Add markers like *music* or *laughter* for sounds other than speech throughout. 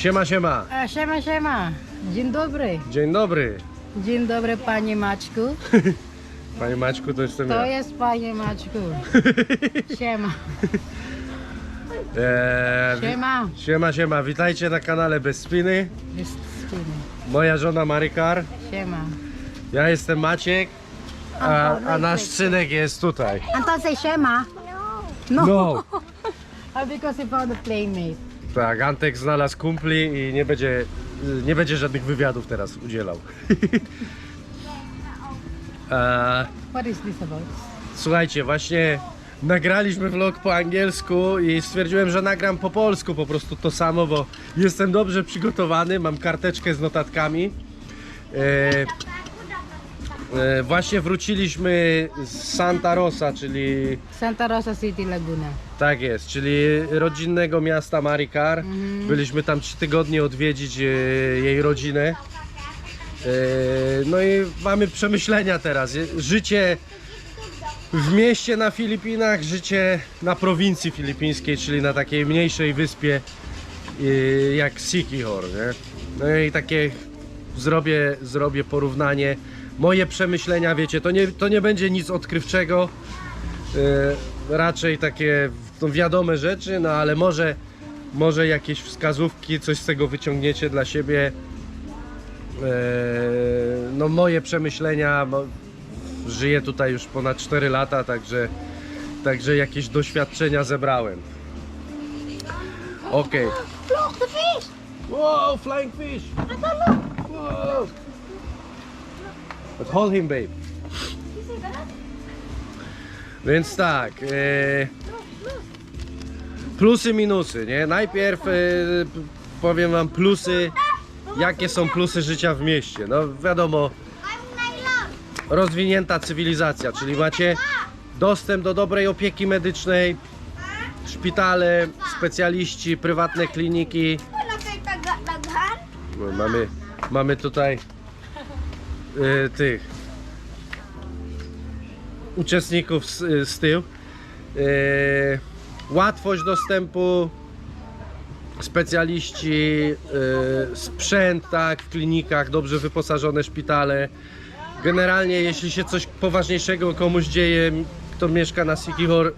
Siema, siema. A, siema, siema. Dzień dobry. Dzień dobry. Dzień dobry, panie Maćku. *laughs* Panie Maćku, to jestem To ja. jest panie Maćku. *laughs* Siema. Eee, Siema. siema, siema. Witajcie na kanale Bez Spiny. Jest spiny. Moja żona Marykar. Siema. Ja jestem Maciek. A, a nasz synek jest tutaj. Anton say siema. No. No. Because he found a playmate. Tak, Antek znalazł kumpli i nie będzie, nie będzie żadnych wywiadów teraz udzielał. *laughs* What is this about? Słuchajcie, właśnie nagraliśmy vlog po angielsku i stwierdziłem, że nagram po polsku po prostu to samo, bo jestem dobrze przygotowany, mam karteczkę z notatkami. E, e, właśnie wróciliśmy z Santa Rosa, czyli Santa Rosa City, Laguna. Tak jest, czyli rodzinnego miasta Maricar. Byliśmy tam trzy tygodnie odwiedzić e, jej rodzinę. E, no i mamy przemyślenia teraz. Życie w mieście na Filipinach, życie na prowincji filipińskiej, czyli na takiej mniejszej wyspie e, jak Siquijor, nie? No i takie zrobię, zrobię porównanie. Moje przemyślenia, wiecie, to nie, to nie będzie nic odkrywczego. E, raczej takie no, wiadome rzeczy, no ale może, może jakieś wskazówki, coś z tego wyciągniecie dla siebie. E, no moje przemyślenia, mo, żyję tutaj już ponad 4 lata, także, także jakieś doświadczenia zebrałem. Okej. Look, the fish! Wow, flying fish! Wow. But hold him, babe. Więc tak. E, plusy, minusy, nie? Najpierw e, powiem wam plusy. Jakie są plusy życia w mieście? No wiadomo, rozwinięta cywilizacja, czyli macie dostęp do dobrej opieki medycznej, szpitale, specjaliści, prywatne kliniki. No, mamy, mamy tutaj e, tych uczestników z, z tyłu. E, łatwość dostępu, specjaliści, e, sprzęt tak, w klinikach, dobrze wyposażone szpitale. Generalnie jeśli się coś poważniejszego komuś dzieje, kto mieszka na Sikihor,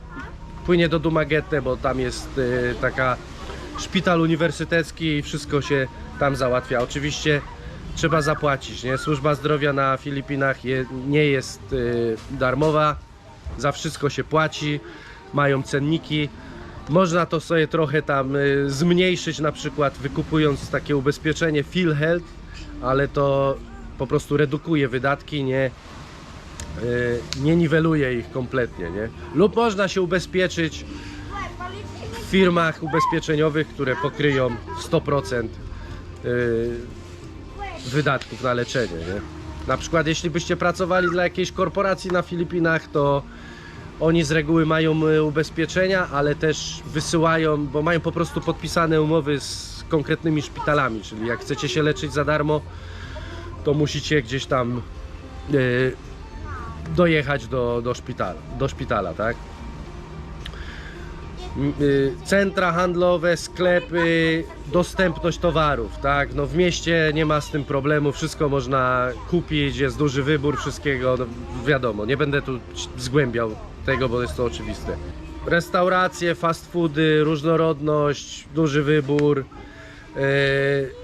płynie do Dumaguete, bo tam jest e, taka szpital uniwersytecki i wszystko się tam załatwia. Oczywiście trzeba zapłacić, nie? Służba zdrowia na Filipinach je, nie jest y, darmowa, za wszystko się płaci, mają cenniki. Można to sobie trochę tam y, zmniejszyć, na przykład wykupując takie ubezpieczenie PhilHealth, ale to po prostu redukuje wydatki, nie, y, nie niweluje ich kompletnie, nie? Lub można się ubezpieczyć w firmach ubezpieczeniowych, które pokryją 100% y, wydatków na leczenie. Nie? Na przykład jeśli byście pracowali dla jakiejś korporacji na Filipinach, to oni z reguły mają y, ubezpieczenia, ale też wysyłają, bo mają po prostu podpisane umowy z konkretnymi szpitalami, czyli jak chcecie się leczyć za darmo, to musicie gdzieś tam y, dojechać do, do szpitala, do szpitala, tak? Y, Centra handlowe, sklepy, dostępność towarów, tak? No w mieście nie ma z tym problemu, wszystko można kupić, jest duży wybór wszystkiego, no wiadomo, nie będę tu zgłębiał tego, bo jest to oczywiste. Restauracje, fast foody, różnorodność, duży wybór. y,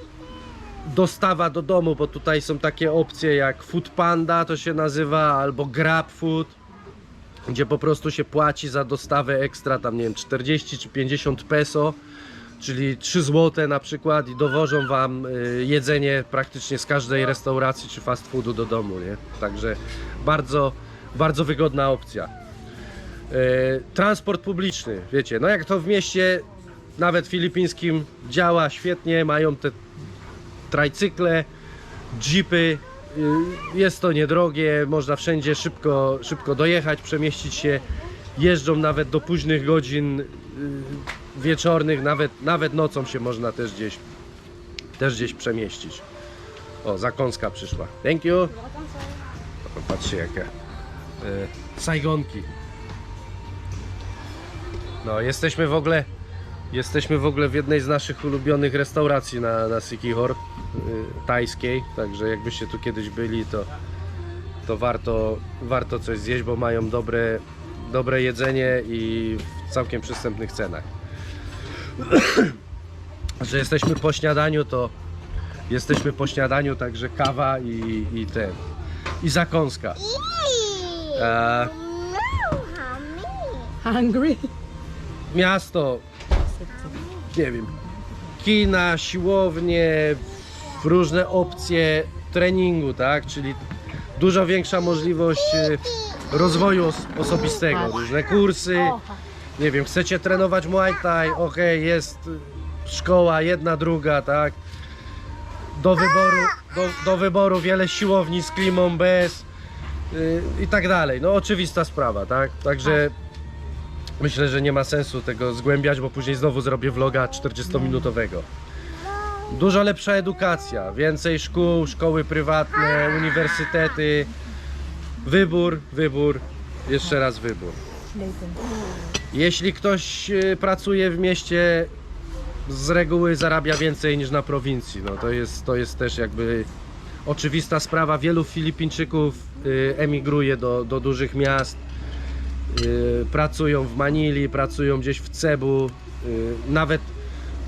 dostawa do domu, bo tutaj są takie opcje jak Food Panda to się nazywa, albo Grab Food, gdzie po prostu się płaci za dostawę ekstra, tam nie wiem, 40 czy 50 peso, czyli 3 zł na przykład i dowożą wam y, jedzenie praktycznie z każdej restauracji czy fast foodu do domu, nie? Także bardzo, bardzo wygodna opcja. Y, Transport publiczny, wiecie, no jak to w mieście, nawet filipińskim działa świetnie, mają te trajcykle, jeepy. y, Jest to niedrogie, można wszędzie szybko, szybko dojechać, przemieścić się. Jeżdżą nawet do późnych godzin y, wieczornych, nawet, nawet nocą się można też gdzieś, też gdzieś przemieścić. O, zakąska przyszła. Thank you. Patrzcie jakie. Y, Sajgonki. No, jesteśmy w ogóle Jesteśmy w ogóle w jednej z naszych ulubionych restauracji na, na Sikihor, y, tajskiej, także jakbyście tu kiedyś byli, to, to warto, warto coś zjeść, bo mają dobre, dobre jedzenie i w całkiem przystępnych cenach. *clears throat* Że jesteśmy po śniadaniu, to jesteśmy po śniadaniu, także kawa i, i ten, i zakąska. E, No. Hungry? Miasto, nie wiem, kina, siłownie, różne opcje treningu, tak? Czyli dużo większa możliwość e, rozwoju os- osobistego, różne kursy, nie wiem, chcecie trenować Muay Thai, okej, jest e, szkoła, jedna, druga, tak? Do wyboru, do, do wyboru wiele siłowni z klimą, bez y, i tak dalej. No oczywista sprawa, tak? Także myślę, że nie ma sensu tego zgłębiać, bo później znowu zrobię vloga 40-minutowego. Dużo lepsza edukacja, więcej szkół, szkoły prywatne, uniwersytety. Wybór, wybór, jeszcze raz wybór. Jeśli ktoś y, pracuje w mieście, z reguły zarabia więcej niż na prowincji. No to jest, to jest też jakby oczywista sprawa. Wielu Filipińczyków y, emigruje do, do dużych miast. Y, Pracują w Manili, pracują gdzieś w Cebu. y, Nawet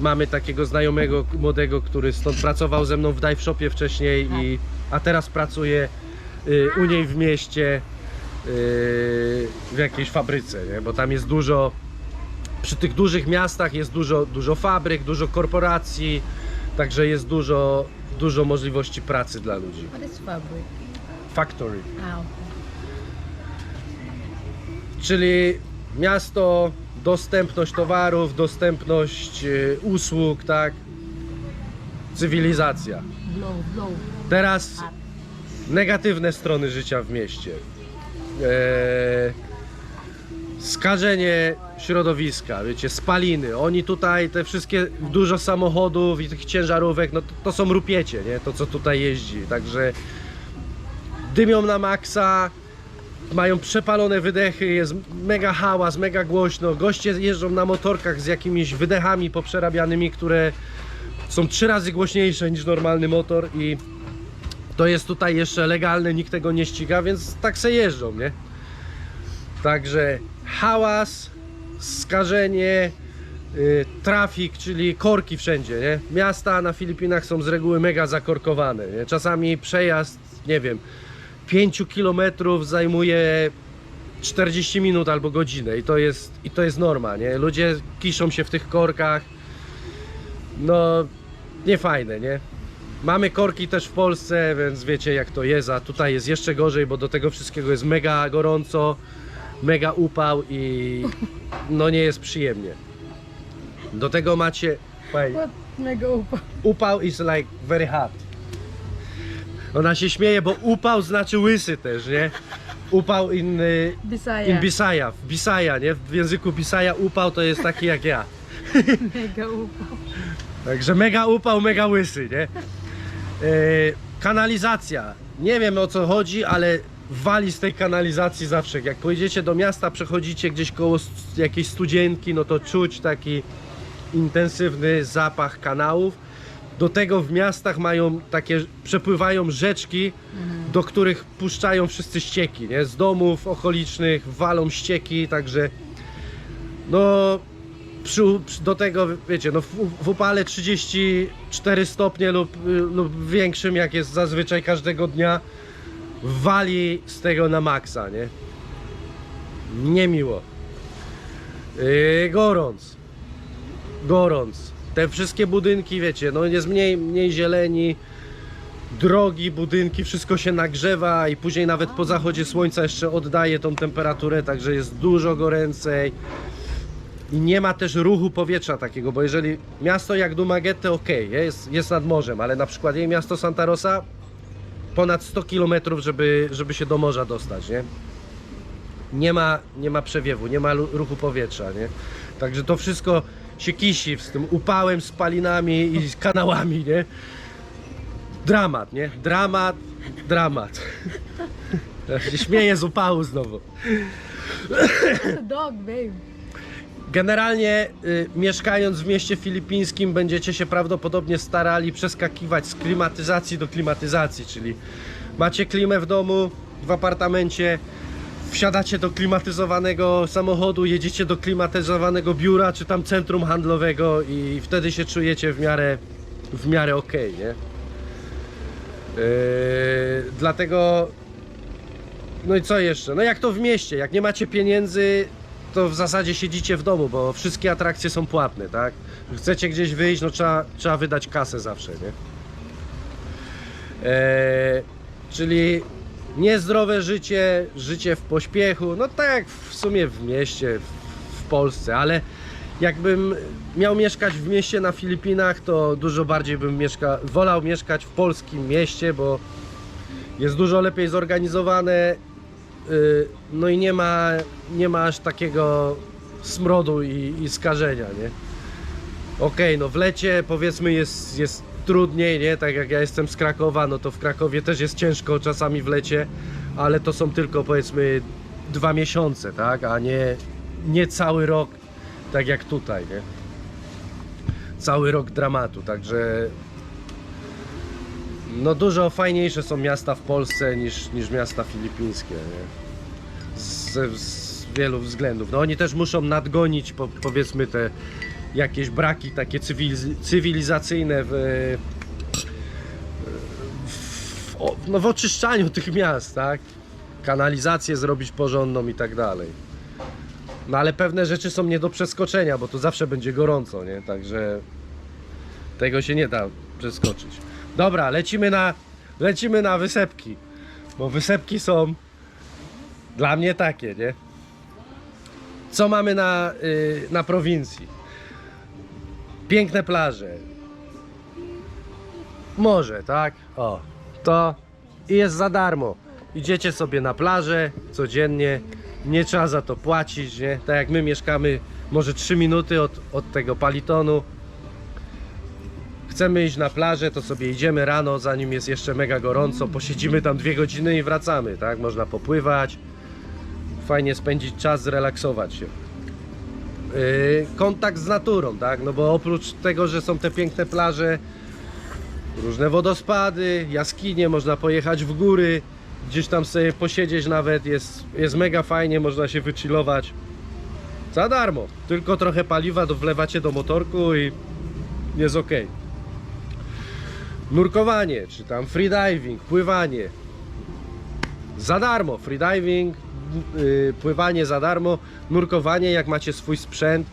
mamy takiego znajomego młodego, który stąd pracował ze mną w dive shopie wcześniej, i, a teraz pracuje y, u niej w mieście w jakiejś fabryce, nie? bo tam jest dużo, przy tych dużych miastach jest dużo, dużo fabryk, dużo korporacji, także jest dużo, dużo możliwości pracy dla ludzi. What is fabric? Factory, okay. Czyli miasto, dostępność towarów, dostępność yy, usług, tak? Cywilizacja. Teraz negatywne strony życia w mieście. Eee, skażenie środowiska, wiecie, spaliny. Oni tutaj, te wszystkie, dużo samochodów i tych ciężarówek, no to, to są rupiecie, nie? To co tutaj jeździ. Także dymią na maksa, mają przepalone wydechy, jest mega hałas, mega głośno. Goście jeżdżą na motorkach z jakimiś wydechami poprzerabianymi, które są trzy razy głośniejsze niż normalny motor i to jest tutaj jeszcze legalne, nikt tego nie ściga, więc tak se jeżdżą, nie? Także hałas, skażenie, y, trafik, czyli korki wszędzie, nie? Miasta na Filipinach są z reguły mega zakorkowane, nie? Czasami przejazd, nie wiem, 5 kilometrów zajmuje 40 minut albo godzinę i to jest, i to jest norma, nie? Ludzie kiszą się w tych korkach, no nie fajne, nie? Mamy korki też w Polsce, więc wiecie jak to jest, a tutaj jest jeszcze gorzej, bo do tego wszystkiego jest mega gorąco, mega upał i no nie jest przyjemnie. Do tego macie? Mega upa. upał is like very hot. Ona się śmieje, bo upał znaczy łysy też, nie? Upał in, y, in Bisaya, w Bisaya, nie? W języku Bisaya upał to jest taki jak ja. *laughs* Mega upa. Także mega upał, mega łysy, nie? E, kanalizacja. Nie wiem o co chodzi, ale wali z tej kanalizacji zawsze. Jak pojedziecie do miasta, przechodzicie gdzieś koło jakiejś studzienki, no to czuć taki intensywny zapach kanałów. Do tego w miastach mają takie, przepływają rzeczki, do których puszczają wszyscy ścieki, nie? Z domów okolicznych walą ścieki, także no przy, do tego, wiecie, no w, w upale 34 stopnie lub, y, lub większym, jak jest zazwyczaj każdego dnia, wali z tego na maksa, nie? Niemiło. Yy, gorąc. Gorąc. Te wszystkie budynki, wiecie, no jest mniej, mniej zieleni, drogi, budynki, wszystko się nagrzewa i później nawet po zachodzie słońca jeszcze oddaje tą temperaturę, także jest dużo goręcej. I nie ma też ruchu powietrza takiego, bo jeżeli miasto jak Dumaguete ok, jest, jest nad morzem, ale na przykład jej miasto Santa Rosa ponad 100 km, żeby, żeby się do morza dostać, nie? Nie ma, nie ma przewiewu, nie ma ruchu powietrza, nie? Także to wszystko się kisi z tym upałem, spalinami i kanałami, nie? Dramat, nie? Dramat, dramat. Ja się śmieję z upału znowu. Dog, babe. Generalnie y, mieszkając w mieście filipińskim będziecie się prawdopodobnie starali przeskakiwać z klimatyzacji do klimatyzacji, czyli macie klimę w domu, w apartamencie, wsiadacie do klimatyzowanego samochodu, jedziecie do klimatyzowanego biura czy tam centrum handlowego i wtedy się czujecie w miarę w miarę okej, nie? Yy, dlatego no i co jeszcze? No jak to w mieście, jak nie macie pieniędzy, to w zasadzie siedzicie w domu, bo wszystkie atrakcje są płatne, tak? Chcecie gdzieś wyjść, no trzeba, trzeba wydać kasę zawsze, nie? Eee, czyli niezdrowe życie, życie w pośpiechu, no tak jak w sumie w mieście, w, Polsce, ale jakbym miał mieszkać w mieście na Filipinach, to dużo bardziej bym mieszka, wolał mieszkać w polskim mieście, bo jest dużo lepiej zorganizowane, yy, no i nie ma, nie ma aż takiego smrodu i, i skażenia, nie? Okej, no w lecie powiedzmy jest, jest trudniej, nie? Tak jak ja jestem z Krakowa, no to w Krakowie też jest ciężko czasami w lecie, ale to są tylko powiedzmy dwa miesiące, tak? A nie, nie cały rok, tak jak tutaj, nie? Cały rok dramatu, także no dużo fajniejsze są miasta w Polsce niż, niż miasta filipińskie, nie? Z, z wielu względów. No oni też muszą nadgonić po, powiedzmy te jakieś braki takie cywiliz- cywilizacyjne w, w, no w oczyszczaniu tych miast, tak? Kanalizację zrobić porządną i tak dalej. No ale pewne rzeczy są nie do przeskoczenia, bo tu zawsze będzie gorąco, nie? Także tego się nie da przeskoczyć. Dobra, lecimy na lecimy na wysepki. Bo wysepki są dla mnie takie, nie? Co mamy na, y, na prowincji? Piękne plaże. Morze, tak? O, to i jest za darmo. Idziecie sobie na plażę codziennie, nie trzeba za to płacić, nie? Tak jak my mieszkamy może 3 minuty od, od tego palitonu. Chcemy iść na plażę, to sobie idziemy rano, zanim jest jeszcze mega gorąco, posiedzimy tam dwie godziny i wracamy, tak? Można popływać, fajnie spędzić czas, zrelaksować się. Yy, kontakt z naturą, tak? No bo oprócz tego, że są te piękne plaże, różne wodospady, jaskinie, można pojechać w góry, gdzieś tam sobie posiedzieć nawet, jest, jest mega fajnie, można się wychillować. Za darmo, tylko trochę paliwa wlewacie do motorku i jest ok. Nurkowanie, czy tam freediving, pływanie. Za darmo, freediving, pływanie za darmo, nurkowanie jak macie swój sprzęt.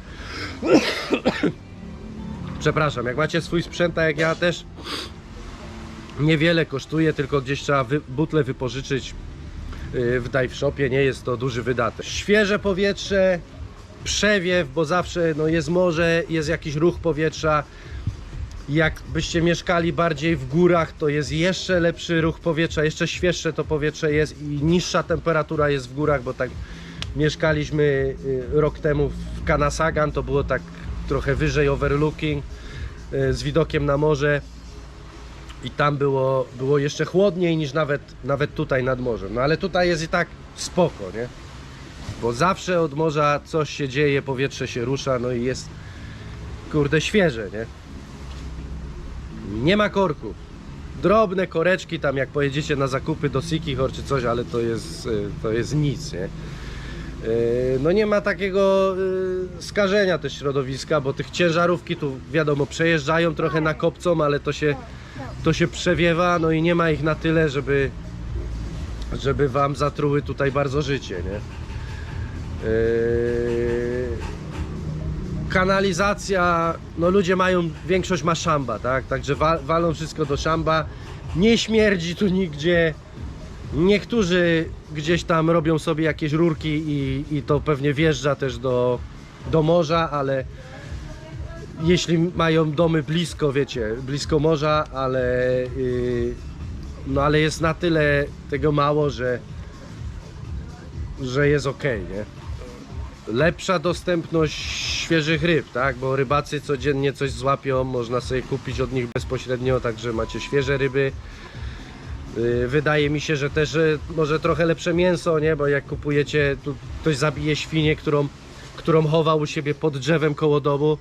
*coughs* Przepraszam, jak macie swój sprzęt, tak jak ja też niewiele kosztuje, tylko gdzieś trzeba wy, butle wypożyczyć yy, w dive shopie, nie jest to duży wydatek. Świeże powietrze, przewiew, bo zawsze no, jest morze, jest jakiś ruch powietrza. Jakbyście mieszkali bardziej w górach, to jest jeszcze lepszy ruch powietrza, jeszcze świeższe to powietrze jest i niższa temperatura jest w górach, bo tak mieszkaliśmy y, rok temu w Kanasagan, to było tak trochę wyżej overlooking y, z widokiem na morze i tam było, było jeszcze chłodniej niż nawet, nawet tutaj nad morzem. No ale tutaj jest i tak spoko, nie? Bo zawsze od morza coś się dzieje, powietrze się rusza, no i jest kurde świeże, nie? Nie ma korków. Drobne koreczki tam jak pojedziecie na zakupy do Sikihor czy coś, ale to jest, y, to jest nic, nie? Y, No nie ma takiego y, skażenia też środowiska, bo tych ciężarówki tu wiadomo przejeżdżają trochę na kopcą, ale to się, to się przewiewa, no i nie ma ich na tyle, żeby, żeby wam zatruły tutaj bardzo życie, nie? Yy, kanalizacja, no ludzie mają, większość ma szamba, tak? Także wa walą wszystko do szamba. Nie śmierdzi tu nigdzie. Niektórzy gdzieś tam robią sobie jakieś rurki i, i to pewnie wjeżdża też do, do morza, ale jeśli mają domy blisko, wiecie, blisko morza, ale yy, no ale jest na tyle tego mało, że że jest ok, nie? Lepsza dostępność świeżych ryb, tak? Bo rybacy codziennie coś złapią, można sobie kupić od nich bezpośrednio, także macie świeże ryby. Yy, Wydaje mi się, że też może trochę lepsze mięso, nie? Bo jak kupujecie, tu ktoś zabije świnię, którą którą chował u siebie pod drzewem koło domu,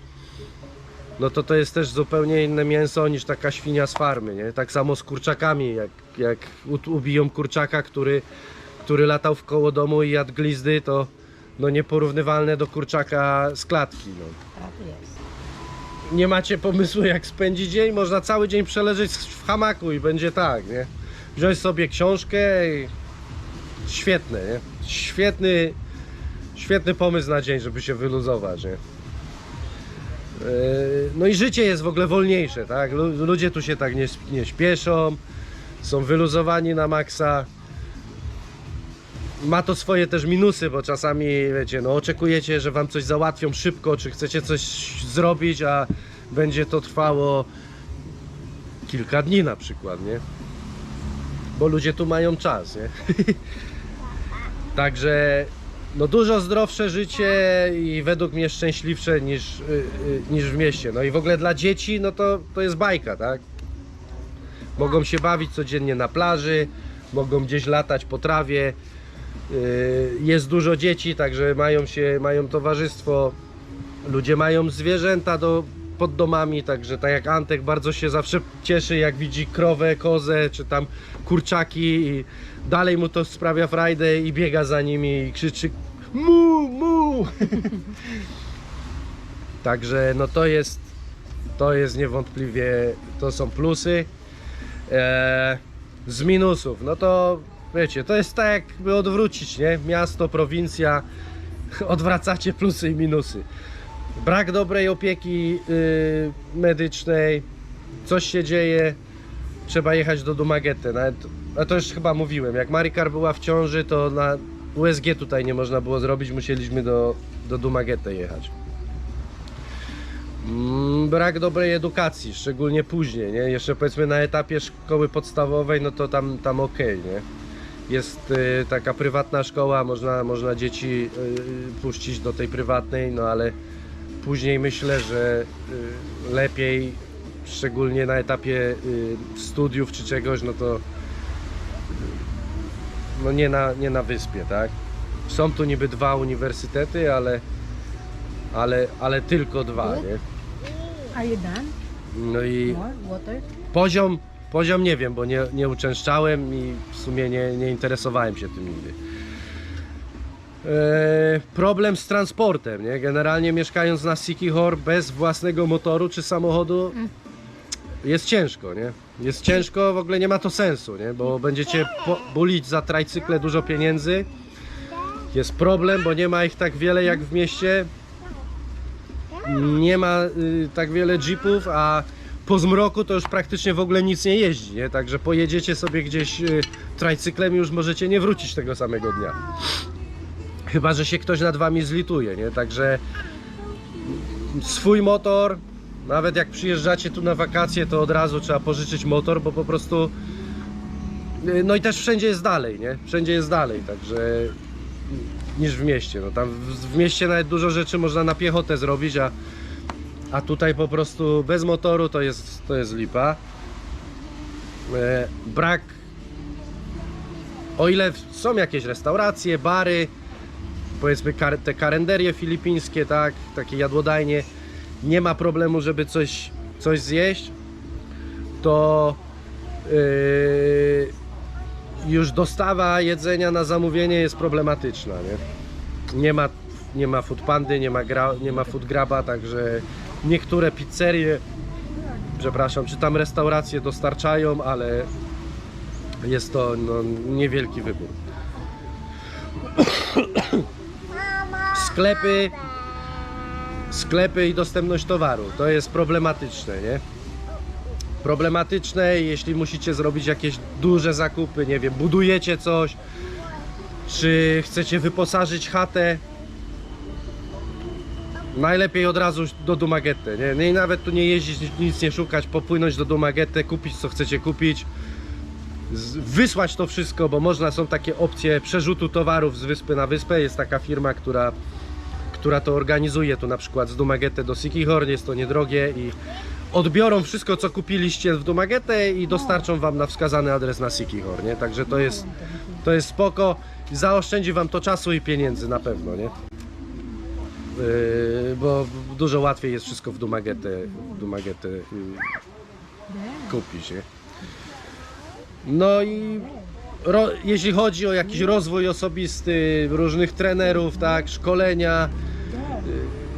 no to to jest też zupełnie inne mięso niż taka świnia z farmy, nie? Tak samo z kurczakami, jak, jak ubiją kurczaka, który, który latał w koło domu i jadł glizdy, to no nieporównywalne do kurczaka z klatki, no. Tak jest. Nie macie pomysłu jak spędzić dzień? Można cały dzień przeleżeć w hamaku i będzie tak, nie? Wziąć sobie książkę i... Świetne, nie? Świetny, świetny pomysł na dzień, żeby się wyluzować, nie? Yy, No i życie jest w ogóle wolniejsze, tak? Lu- Ludzie tu się tak nie, nie śpieszą, są wyluzowani na maksa. Ma to swoje też minusy, bo czasami, wiecie, no oczekujecie, że wam coś załatwią szybko, czy chcecie coś zrobić, a będzie to trwało kilka dni na przykład, nie? Bo ludzie tu mają czas, nie? *laughs* Także no dużo zdrowsze życie i według mnie szczęśliwsze niż, y, y, niż w mieście. No i w ogóle dla dzieci, no to, to jest bajka, tak? Mogą się bawić codziennie na plaży, mogą gdzieś latać po trawie. Y, Jest dużo dzieci, także mają się, mają towarzystwo. Ludzie mają zwierzęta do, pod domami, także tak jak Antek bardzo się zawsze cieszy, jak widzi krowę, kozę, czy tam kurczaki i dalej mu to sprawia frajdę i biega za nimi i krzyczy mu, mu. *laughs* Także no to jest, to jest niewątpliwie, to są plusy. E, z minusów, no to wiecie, to jest tak jakby odwrócić, nie? Miasto, prowincja, *laughs* odwracacie plusy i minusy. Brak dobrej opieki y, medycznej, coś się dzieje, trzeba jechać do Dumagetę. Nawet, a to już chyba mówiłem, jak Marikar była w ciąży, to na USG tutaj nie można było zrobić, musieliśmy do, do Dumagetę jechać. Mm, Brak dobrej edukacji, szczególnie później, nie? Jeszcze powiedzmy na etapie szkoły podstawowej, no to tam, tam okej, nie? Jest y, taka prywatna szkoła, można, można dzieci y, puścić do tej prywatnej, no ale później myślę, że y, lepiej, szczególnie na etapie y, studiów czy czegoś, no to y, no nie na, nie na wyspie, tak? Są tu niby dwa uniwersytety, ale, ale, ale tylko dwa, nie? You done? No i poziom, poziom nie wiem, bo nie, nie uczęszczałem i w sumie nie, nie interesowałem się tym nigdy. E, problem z transportem, nie? Generalnie mieszkając na Sikihor bez własnego motoru czy samochodu jest ciężko, nie? Jest ciężko, w ogóle nie ma to sensu, nie? Bo będziecie bulić za trajcykle dużo pieniędzy. Jest problem, bo nie ma ich tak wiele jak w mieście. Nie ma y, tak wiele jeepów, a po zmroku to już praktycznie w ogóle nic nie jeździ, nie? Także pojedziecie sobie gdzieś y, trajcyklem i już możecie nie wrócić tego samego dnia. Chyba, że się ktoś nad wami zlituje, nie? Także swój motor, nawet jak przyjeżdżacie tu na wakacje, to od razu trzeba pożyczyć motor, bo po prostu y, no i też wszędzie jest dalej, nie? Wszędzie jest dalej, także niż w mieście. No tam w, w mieście nawet dużo rzeczy można na piechotę zrobić, a, a tutaj po prostu bez motoru to jest, to jest lipa. E, brak o ile są jakieś restauracje, bary, powiedzmy te karenderie filipińskie, tak, takie jadłodajnie, nie ma problemu, żeby coś, coś zjeść, to yy, już dostawa jedzenia na zamówienie jest problematyczna, nie? Nie ma, nie ma foodpandy, nie ma, gra, nie ma foodgraba, także niektóre pizzerie, przepraszam, czy tam restauracje dostarczają, ale jest to no, niewielki wybór. Sklepy, sklepy i dostępność towaru, to jest problematyczne, nie? problematyczne, jeśli musicie zrobić jakieś duże zakupy, nie wiem, budujecie coś, czy chcecie wyposażyć chatę, najlepiej od razu do Dumagetty, nie? I nawet tu nie jeździć, nic nie szukać, popłynąć do Dumagetty, kupić co chcecie kupić, wysłać to wszystko, bo można, są takie opcje przerzutu towarów z wyspy na wyspę, jest taka firma, która która to organizuje tu na przykład z Dumagetę do Sikihor, jest to niedrogie i odbiorą wszystko co kupiliście w Dumagetę i dostarczą wam na wskazany adres na Sikihor, nie? Także to jest, to jest spoko, zaoszczędzi wam to czasu i pieniędzy na pewno, nie? Yy, bo dużo łatwiej jest wszystko w Dumagetę, w Dumagetę yy, kupić, nie? No i ro, jeśli chodzi o jakiś rozwój osobisty, różnych trenerów, tak, szkolenia,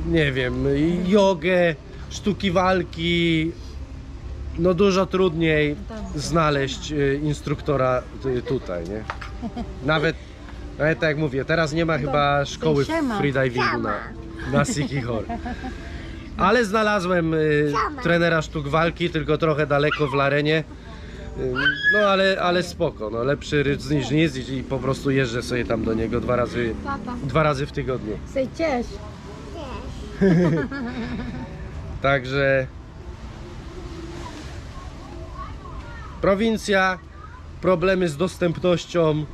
yy, nie wiem, jogę, sztuki walki, no dużo trudniej znaleźć yy, instruktora tutaj, nie? Nawet, nawet tak jak mówię, teraz nie ma chyba szkoły freedivingu na, na Sikihor. Ale znalazłem y, trenera sztuk walki, tylko trochę daleko w Larenie. Y, No ale, ale spoko, no lepszy rydz niż nic i, i po prostu jeżdżę sobie tam do niego dwa razy, Papa. dwa razy w tygodniu. Say cześć. *laughs* Także prowincja, problemy z dostępnością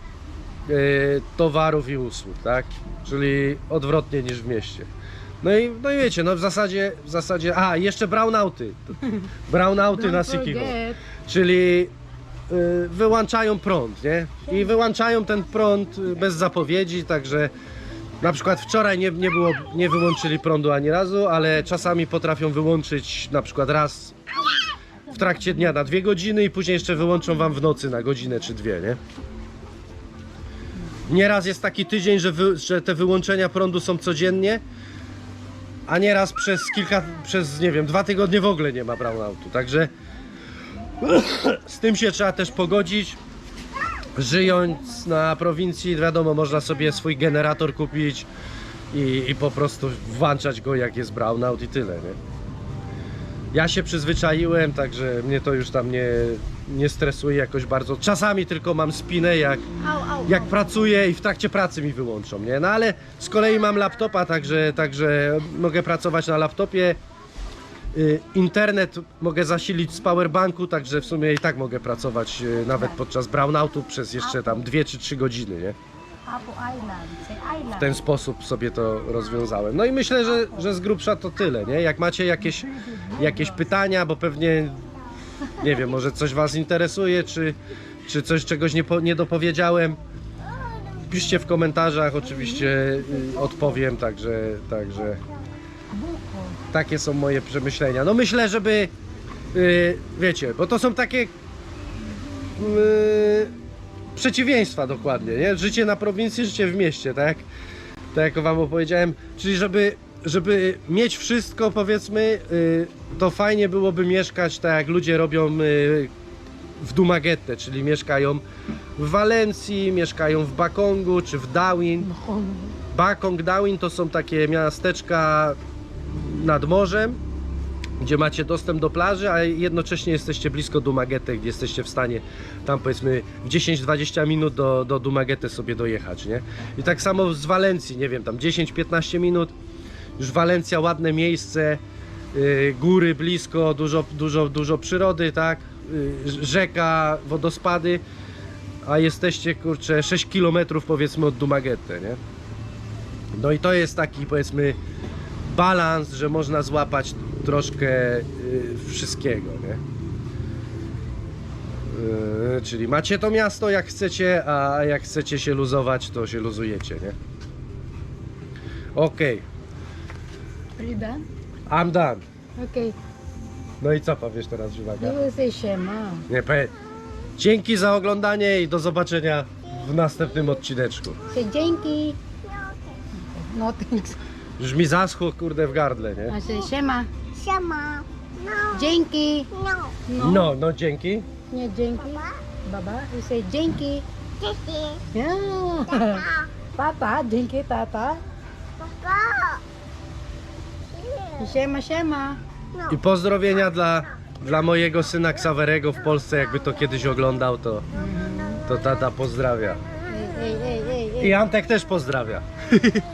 y, towarów i usług, tak? Czyli odwrotnie niż w mieście. No i, no i wiecie, no w zasadzie, w zasadzie, a jeszcze brownouty, brownouty na Don't Sikigo, czyli y, wyłączają prąd, nie? I wyłączają ten prąd y, bez zapowiedzi, także na przykład wczoraj nie, nie, było, nie wyłączyli prądu ani razu, ale czasami potrafią wyłączyć na przykład raz w trakcie dnia na dwie godziny i później jeszcze wyłączą wam w nocy na godzinę czy dwie, nie? Nieraz jest taki tydzień, że, wy, że te wyłączenia prądu są codziennie, a nieraz przez kilka, przez nie wiem, dwa tygodnie w ogóle nie ma brownoutu. Także z tym się trzeba też pogodzić. Żyjąc na prowincji, wiadomo, można sobie swój generator kupić i, i po prostu włączać go jak jest brownout i tyle, nie? Ja się przyzwyczaiłem, także mnie to już tam nie, nie stresuje jakoś bardzo. Czasami tylko mam spinę, jak, jak pracuję i w trakcie pracy mi wyłączą, nie? No ale z kolei mam laptopa, także, także mogę pracować na laptopie. Y, Internet mogę zasilić z powerbanku, także w sumie i tak mogę pracować y, nawet podczas brownoutu przez jeszcze tam 2 czy 3 godziny, nie? Apple Island. Say Island. W ten sposób sobie to rozwiązałem. No i myślę, że, że z grubsza to tyle, nie? Jak macie jakieś, jakieś pytania, bo pewnie, nie wiem, może coś Was interesuje, czy, czy coś czegoś nie, po, nie dopowiedziałem, piszcie w komentarzach, oczywiście y, odpowiem, także, także takie są moje przemyślenia. No myślę, żeby, y, wiecie, bo to są takie y, przeciwieństwa dokładnie, nie? Życie na prowincji, życie w mieście, tak? Tak jak wam opowiedziałem, czyli żeby, żeby mieć wszystko, powiedzmy, y, to fajnie byłoby mieszkać tak jak ludzie robią y, w Dumaguete, czyli mieszkają w Walencji, mieszkają w Bakongu czy w Dawin. Bakong, Dawin to są takie miasteczka nad morzem, gdzie macie dostęp do plaży, a jednocześnie jesteście blisko Dumaguete, gdzie jesteście w stanie tam powiedzmy w 10-20 minut do, do Dumaguete sobie dojechać, nie? I tak samo z Walencji, nie wiem, tam 10-15 minut, już Walencja ładne miejsce, yy, góry blisko, dużo, dużo, dużo przyrody, tak? Yy, rzeka, wodospady, a jesteście kurczę 6 km powiedzmy od Dumaguete, nie? No i to jest taki powiedzmy balans, że można złapać troszkę y, wszystkiego, nie? Y, czyli macie to miasto jak chcecie, a jak chcecie się luzować, to się luzujecie, nie? Okej, Are you done? I'm done. Okay. No i co powiesz teraz, uwaga? You will say Shema. Nie, powie- Dzięki za oglądanie i do zobaczenia w następnym odcineczku. Say dzięki. No thanks. Już mi zaschło kurde w gardle, nie? I say Shema. Siema. No. Dzięki. No. No. No, no dzięki. Nie dzięki. Baba. You say dzięki. Dzięki. Yeah. Tata. Tata. Dzięki tata. Papa. I Shema, Shema. No. I pozdrowienia dla, dla mojego syna Ksawerego w Polsce, jakby to kiedyś oglądał, to, to tata pozdrawia. Ej, ej, ej, ej. I Antek też pozdrawia. *laughs*